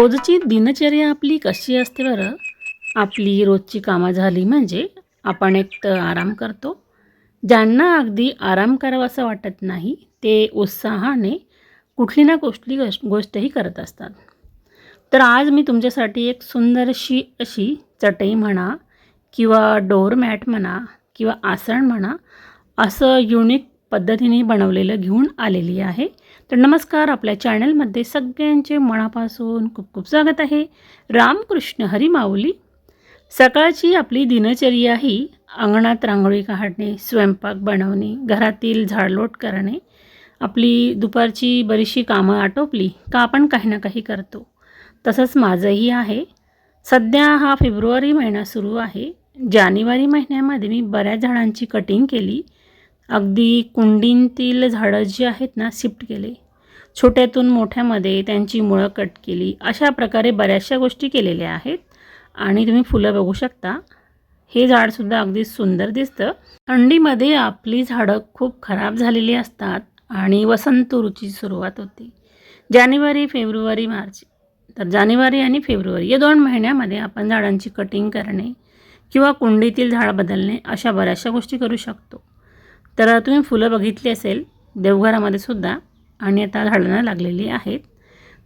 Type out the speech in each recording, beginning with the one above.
रोजची दिनचर्या आपली कशी असते बरं? आपली रोजची कामं झाली म्हणजे आपण एक तर आराम करतो. ज्यांना अगदी आराम करावासं वाटत नाही ते उत्साहाने कुठली ना कुठली गोष्ट गोष्टही करत असतात. तर आज मी तुमच्यासाठी एक सुंदरशी अशी चटई म्हणा किंवा डोअरमॅट म्हणा किंवा आसन म्हणा असं युनिक पद्धतीने बनवलेलं घेऊन आलेली आहे. तर नमस्कार आपल्या चॅनलमध्ये सगळ्यांचे मनापासून खूप खूप स्वागत आहे. रामकृष्ण हरी माऊली. सकाळची आपली दिनचर्या ही अंगणात रांगोळी काढणे स्वयंपाक बनवणे घरातील झाडलोट करणे आपली दुपारची बरीचशी कामं आटोपली का आपण काही ना काही करतो. तसंच माझंही आहे. सध्या हा फेब्रुवारी महिना सुरू आहे. जानेवारी महिन्यामध्ये मी बऱ्याच झाडांची कटिंग केली. अगदी कुंडींतील झाडं जी आहेत ना शिफ्ट केले. छोट्यातून मोठ्यामध्ये त्यांची मुळं कट केली. अशा प्रकारे बऱ्याचशा गोष्टी केलेल्या आहेत. आणि तुम्ही फुलं बघू शकता. हे झाडसुद्धा अगदी सुंदर दिसतं. थंडीमध्ये आपली झाडं खूप खराब झालेली असतात आणि वसंत ऋतूची सुरुवात होते. जानेवारी फेब्रुवारी मार्च. तर जानेवारी आणि फेब्रुवारी या दोन महिन्यामध्ये आपण झाडांची कटिंग करणे किंवा कुंडीतील झाड बदलणे अशा बऱ्याचशा गोष्टी करू शकतो. तर तुम्ही फुलं बघितली असेल देवघरामध्ये सुद्धा आणि आता झाडांना लागलेली आहेत.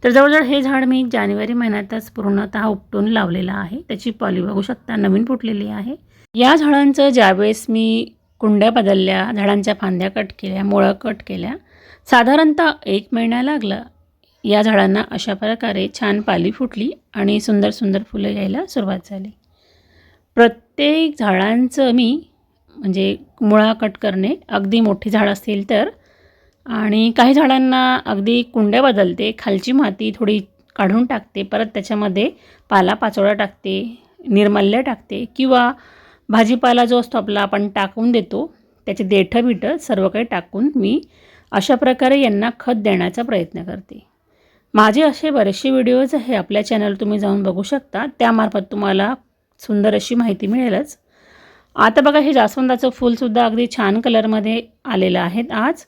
तर जवळजवळ हे झाड मी जानेवारी महिन्यातच पूर्णतः उपटून लावलेलं आहे. त्याची पॉली बघू शकता नवीन फुटलेली आहे. या झाडांचं ज्यावेळेस मी कुंड्या बदलल्या झाडांच्या फांद्या कट केल्या मुळं कट केल्या साधारणतः एक महिना लागला. या झाडांना अशा प्रकारे छान पाली फुटली आणि सुंदर सुंदर फुलं यायला सुरुवात झाली. प्रत्येक झाडांचं मी म्हणजे मुळा कट करणे अगदी मोठी झाड असतील तर. आणि काही झाडांना अगदी कुंड्या बदलते खालची माती थोडी काढून टाकते परत त्याच्यामध्ये पाला पाचोळा टाकते निर्मल्य टाकते किंवा भाजीपाला जो असतो आपला आपण टाकून देतो त्याचे देठं बिठं सर्व काही टाकून मी अशा प्रकारे यांना खत देण्याचा प्रयत्न करते. माझे असे बरेचसे व्हिडिओज आहे आपल्या चॅनल तुम्ही जाऊन बघू शकता त्यामार्फत तुम्हाला सुंदर अशी माहिती मिळेलच. आता बघा हे जास्वंदाचं फूलसुद्धा अगदी छान कलरमध्ये आलेलं आहे आज.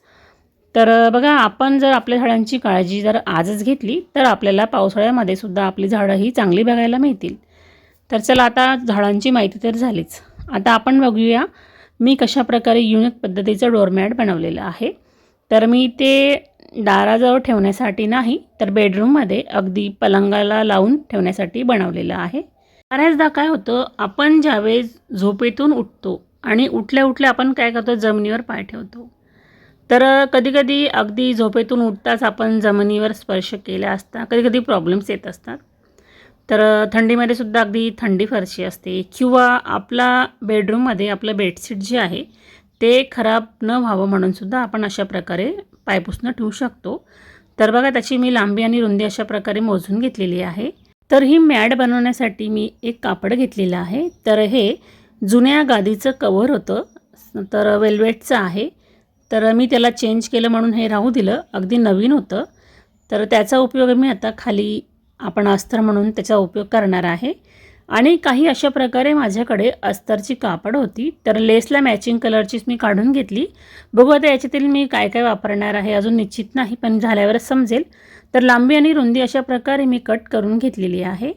तर बघा आपण जर आपल्या झाडांची काळजी जर आजच घेतली तर आपल्याला पावसाळ्यामध्ये सुद्धा आपली झाडं ही चांगली बघायला मिळतील. तर चला आता झाडांची माहिती तर झालीच. आता आपण बघूया मी कशा प्रकारे युनिक पद्धतीचं डोरमॅट बनवलेलं आहे. तर मी ते दाराजवळ ठेवण्यासाठी नाही तर बेडरूममध्ये अगदी पलंगाला लावून ठेवण्यासाठी बनवलेलं आहे. बऱ्याचदा काय होतं आपण ज्यावेळेस झोपेतून उठतो आणि उठल्या उठल्या आपण काय करतो जमिनीवर पाय ठेवतो. तर कधीकधी अगदी झोपेतून उठताच आपण जमिनीवर स्पर्श केला असता कधीकधी प्रॉब्लेम्स येत असतात. तर थंडीमध्ये सुद्धा अगदी थंडी फरशी असते किंवा आपला बेडरूममध्ये आपलं बेडशीट जे आहे ते खराब न व्हावं म्हणून सुद्धा आपण अशा प्रकारे पायपुसणं ठेवू शकतो. तर बघा त्याची मी लांबी आणि रुंदी अशा प्रकारे मोजून घेतलेली आहे. तर ही मॅड बनवण्यासाठी मी एक कापड घेतलेलं आहे. तर हे जुन्या गादीचं कवर होतं. तर वेल्वेटचं आहे. तर मी त्याला चेंज केलं म्हणून हे राहू दिलं. अगदी नवीन होतं. तर त्याचा उपयोग मी आता खाली आपण अस्तर म्हणून त्याचा उपयोग करणार आहे. आणि काही अशा प्रकारे माझ्याकडे अस्तरची कापड होती. तर लेसला मॅचिंग कलरचीच मी काढून घेतली. बघू आता याच्यातील मी काय काय वापरणार आहे अजून निश्चित नाही पण झाल्यावरच समजेल. तर लांबी आणि रुंदी अशा प्रकारे मी कट करून घेतलेली आहे.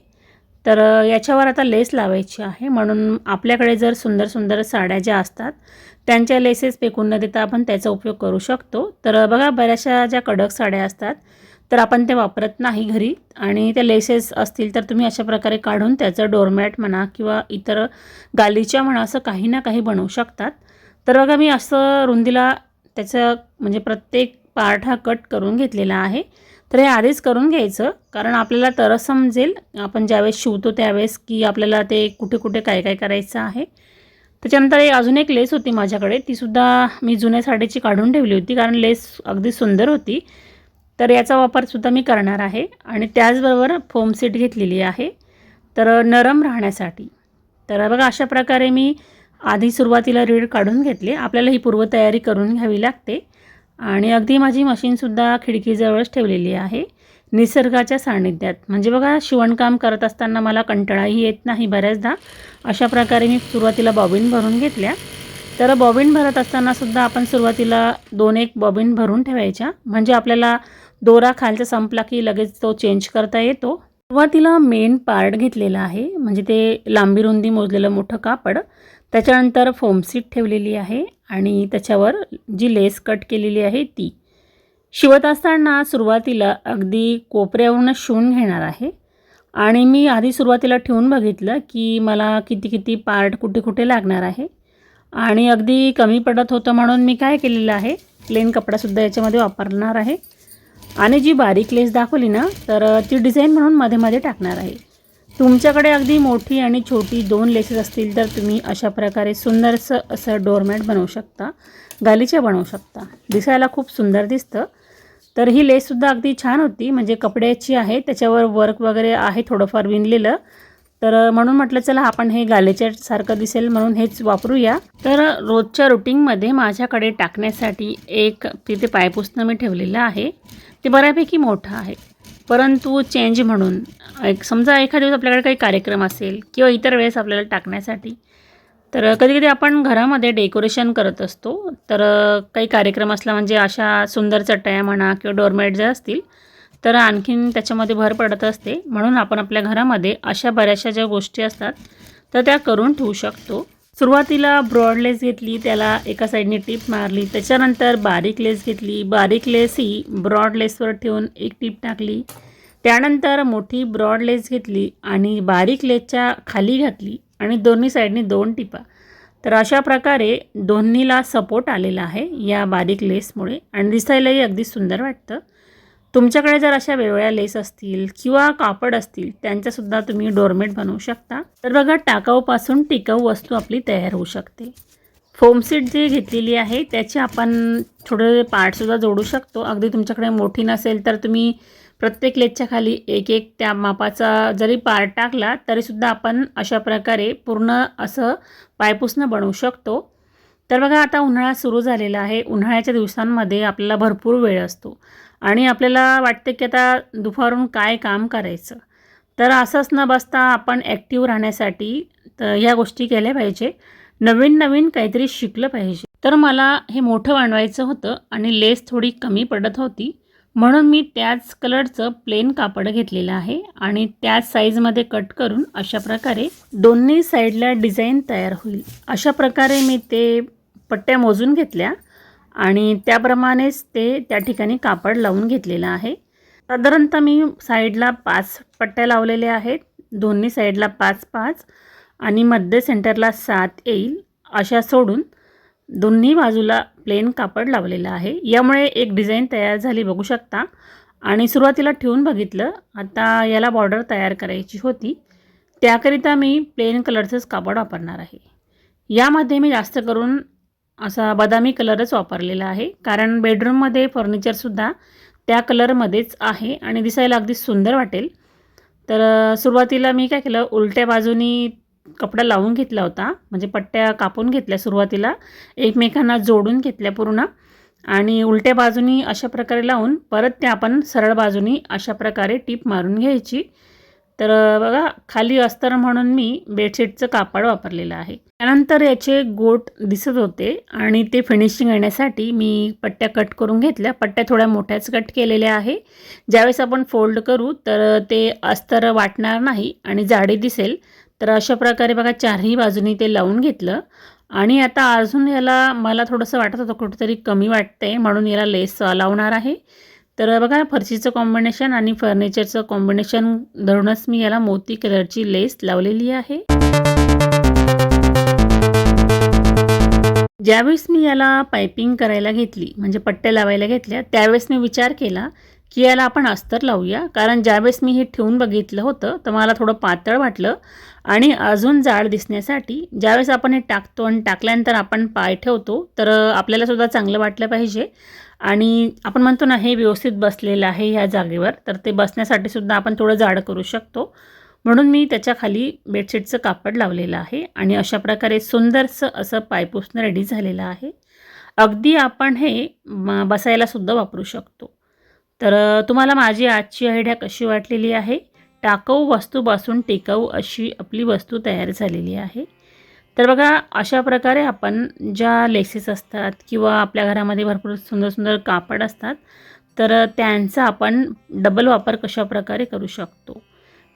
तर याच्यावर आता लेस लावायची आहे. म्हणून आपल्याकडे जर सुंदर सुंदर साड्या ज्या असतात त्यांच्या लेसेस फेकून न देता आपण त्याचा उपयोग करू शकतो. तर बघा बऱ्याचशा ज्या कडक साड्या असतात तर आपण ते वापरत नाही घरी. आणि त्या लेसेस असतील तर तुम्ही अशा प्रकारे काढून त्याचं डोरमॅट म्हणा किंवा इतर गालीच्या म्हणा असं काही ना काही बनवू शकतात. तर बघा मी असं रुंदीला त्याचं म्हणजे प्रत्येक पार्ट हा कट करून घेतलेला आहे. तर हे आधीच करून घ्यायचं कारण आपल्याला तरच समजेल. आपण ज्यावेळेस शिवतो त्यावेळेस की आपल्याला ते कुठे कुठे काय काय करायचं आहे. त्याच्यानंतर अजून एक लेस होती माझ्याकडे. तीसुद्धा मी जुन्या साडीची काढून ठेवली होती कारण लेस अगदी सुंदर होती. तर याचा वापरसुद्धा मी करणार आहे. आणि त्याचबरोबर फोम सीट घेतलेली आहे. तर नरम राहण्यासाठी. तर बघा अशा प्रकारे मी आधी सुरुवातीला रीड काढून घेतले. आपल्याला ही पूर्वतयारी करून घ्यावी लागते. आणि अगदी माझी मशीनसुद्धा खिडकीजवळच ठेवलेली आहे. निसर्गाच्या सान्निध्यात. म्हणजे बघा शिवणकाम करत असताना मला कंटाळाही येत नाही बऱ्याचदा. अशा प्रकारे मी सुरुवातीला बॉबिन भरून घेतल्या. तर बॉबिन भरत असतानासुद्धा आपण सुरुवातीला दोन एक बॉबिन भरून ठेवायच्या. म्हणजे आपल्याला दोरा खालचा संपला की लगेच तो चेंज करता येतो. सुरुवातीला मेन पार्ट घेतलेला आहे म्हणजे ते लांबी रुंदी मोजलेलं मोठं कापड. त्याच्यानंतर फोमसीट ठेवलेली आहे आणि त्याच्यावर जी लेस कट केलेली आहे ती. शिवत असताना सुरुवातीला अगदी कोपऱ्यावरूनच शिवून घेणार आहे. आणि मी आधी सुरुवातीला ठेवून बघितलं की मला किती किती पार्ट कुठे कुठे लागणार आहे. आणि अगदी कमी पडत होतं म्हणून मी काय केलेलं आहे प्लेन कपडासुद्धा याच्यामध्ये वापरणार आहे. आणि जी बारीक लेस दाखवली ना तर ती डिझाईन म्हणून मध्ये मध्ये टाकणार आहे. तुमच्याकडे अगदी मोठी आणि छोटी दोन लेसेस असतील तर तुम्ही अशा प्रकारे सुंदरसं असं डोरमॅट बनवू शकता गालीचे बनवू शकता. दिसायला खूप सुंदर दिसतं. तर ही लेससुद्धा अगदी छान होती. म्हणजे कपड्याची आहे त्याच्यावर वर्क वगैरे आहे थोडंफार विणलेलं. तर म्हणून म्हटलं चला आपण हे गालेच्यासारखं दिसेल म्हणून हेच वापरूया. तर रोजच्या रुटीनमध्ये माझ्याकडे टाकण्यासाठी एक तिथे पायपुसणं मी ठेवलेलं आहे. ते बऱ्यापैकी मोठं आहे. परंतु चेंज म्हणून एक समजा एखाद्या दिवस आपल्याकडे काही कार्यक्रम असेल किंवा इतर वेळेस आपल्याला टाकण्यासाठी तर कधी कधी आपण घरामध्ये डेकोरेशन करत असतो. तर काही कार्यक्रम असला म्हणजे अशा सुंदर चटया म्हणा किंवा डोरमेट ज्या असतील तर आणखीन त्याच्यामध्ये भर पडत असते. म्हणून आपण आपल्या घरामध्ये अशा बऱ्याचशा ज्या गोष्टी असतात तर त्या करून ठेवू शकतो. सुरुवातीला ब्रॉड लेस घेतली त्याला एका साईडने टीप मारली त्याच्यानंतर बारीक लेस घेतली. बारीक लेस ही ब्रॉड लेसवर ठेवून एक टीप टाकली. त्यानंतर मोठी ब्रॉड लेस घेतली आणि बारीक लेसच्या खाली घातली आणि दोन्ही साईडनी दोन टिपा. तर अशा प्रकारे दोन्हीला सपोर्ट आलेला आहे या बारीक लेसमुळे आणि दिसायलाही अगदी सुंदर वाटतं. तुमच्याकडे जर अशा वेगवेगळ्या लेस असतील किंवा कापड असतील त्यांच्यासुद्धा तुम्ही डोरमेट बनवू शकता. तर बघा टाकाऊपासून टिकाऊ वस्तू आपली तयार होऊ शकते. फोमसीट जी घेतलेली आहे त्याचे आपण छोटे पार्टसुद्धा जोडू शकतो. अगदी तुमच्याकडे मोठी नसेल तर तुम्ही प्रत्येक लेसच्या खाली एक एक त्या मापाचा जरी पार्ट टाकला तरीसुद्धा आपण अशा प्रकारे पूर्ण असं पायपुसणं बनवू शकतो. तर बघा आता उन्हाळा सुरू झालेला आहे. उन्हाळ्याच्या दिवसांमध्ये आपल्याला भरपूर वेळ असतो. आणि आपल्याला वाटते की आता दुपारून काय काम करायचं? तर असंच न बसता आपण ॲक्टिव्ह राहण्यासाठी तर ह्या गोष्टी केल्या पाहिजे. नवीन नवीन काहीतरी शिकलं पाहिजे. तर मला हे मोठं वाणवायचं होतं आणि लेस थोडी कमी पडत होती. म्हणून मी त्याच कलरचं प्लेन कापड घेतलेलं आहे आणि त्याच साईजमध्ये कट करून अशा प्रकारे दोन्ही साईडला डिझाईन तयार होईल. अशा प्रकारे मी ते पट्ट्या मोजून घेतल्या. आणि त्याप्रमाणेच ते त्या ठिकाणी कापड लावून घेतलेलं आहे. साधारणतः मी साईडला पाच पट्ट्या लावलेल्या आहेत. दोन्ही साईडला पाच पाच आणि मध्य सेंटरला सात येईल अशा सोडून दोन्ही बाजूला प्लेन कापड लावलेलं आहे. यामुळे एक डिझाईन तयार झाली बघू शकता. आणि सुरुवातीला ठेवून बघितलं. आता याला बॉर्डर तयार करायची होती. त्याकरिता मी प्लेन कलरचंच कापड वापरणार आहे. यामध्ये मी जास्त करून असा बदामी कलरच वापरलेला आहे. कारण बेडरूममध्ये फर्निचरसुद्धा त्या कलरमध्येच आहे आणि दिसायला अगदी सुंदर वाटेल. तर सुरुवातीला मी काय केलं उलट्या बाजूनी कपडा लावून घेतला होता. म्हणजे पट्ट्या कापून घेतल्या सुरुवातीला. एकमेकांना जोडून घेतल्या पूर्ण. आणि उलट्या बाजूनी अशा प्रकारे लावून परत त्या आपण सरळ बाजूनी अशा प्रकारे टीप मारून घ्यायची. तर बघा खाली अस्तर म्हणून मी बेडशीटचं कापड वापरलेलं आहे. त्यानंतर याचे गोट दिसत होते आणि ते फिनिशिंग येण्यासाठी मी पट्ट्या कट करून घेतल्या. पट्ट्या थोड्या मोठ्याच कट केलेल्या आहे. ज्यावेळेस आपण फोल्ड करू तर ते अस्तर वाटणार नाही आणि जाडी दिसेल. तर अशा प्रकारे बघा चारही बाजूनी ते लावून घेतलं. आणि आता अजून याला मला थोडंसं वाटत होतं कुठेतरी कमी वाटतंय म्हणून याला लेस लावणार आहे. तर बघा फरशीचं कॉम्बिनेशन आणि फर्निचरचं कॉम्बिनेशन धरूनच मी याला मोती कलरची लेस लावलेली आहे. ज्यावेळेस मी याला पायपिंग करायला घेतली म्हणजे पट्ट्या लावायला घेतल्या त्यावेळेस मी विचार केला की याला आपण अस्तर लावूया. कारण ज्यावेळेस मी हे ठेवून बघितलं होतं तर मला थोडं पातळ वाटलं. आणि अजून जाड दिसण्यासाठी ज्यावेळेस आपण हे टाकतो आणि टाकल्यानंतर आपण पाय ठेवतो तर आपल्याला सुद्धा चांगलं वाटलं पाहिजे. आणि आपण म्हणतो ना हे व्यवस्थित बसलेलं आहे ह्या जागेवर तर ते बसण्यासाठी सुद्धा आपण थोडं जाड करू शकतो. म्हणून मी त्याच्याखाली बेडशीटचं कापड लावलेलं आहे आणि अशा प्रकारे सुंदरसं असं पायपुसणं रेडी झालेलं आहे. अगदी आपण हे बसायलासुद्धा वापरू शकतो. तर तुम्हाला माझी आजची आयडिया कशी वाटलेली आहे? टाकाऊ वस्तूपासून टिकाऊ अशी आपली वस्तू तयार झालेली आहे. तर बघा अशा प्रकारे आपण ज्या लेसेस असतात किंवा आपल्या घरामध्ये भरपूर सुंदर सुंदर कापड असतात तर त्यांचा आपण डबल वापर कशा प्रकारे करू शकतो?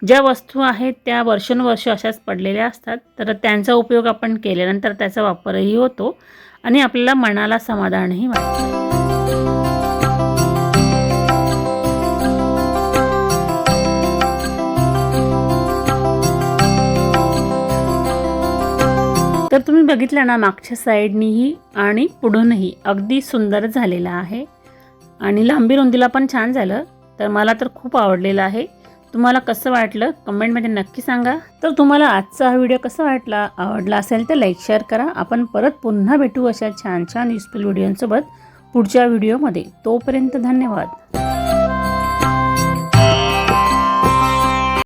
ज्या वस्तू आहेत त्या वर्षानुवर्ष अशाच पडलेल्या असतात तर त्यांचा उपयोग आपण केल्यानंतर त्याचा वापरही होतो आणि आपल्याला मनाला समाधानही वाटतं. तर तुम्ही बघितलं ना मागच्या साईडनीही आणि पुढूनही अगदी सुंदर झालेला आहे. आणि लांबी रुंदीला पण छान झालं. तर मला तर खूप आवडलेलं आहे. तुम्हाला कसं वाटलं? कमेंटमध्ये नक्की सांगा. तर तुम्हाला आजचा हा व्हिडिओ कसा वाटला? आवडला असेल तर लाईक शेअर करा. आपण परत पुन्हा भेटू अशा छान छान युजफुल व्हिडिओंसोबत पुढच्या व्हिडिओमध्ये. तोपर्यंत धन्यवाद.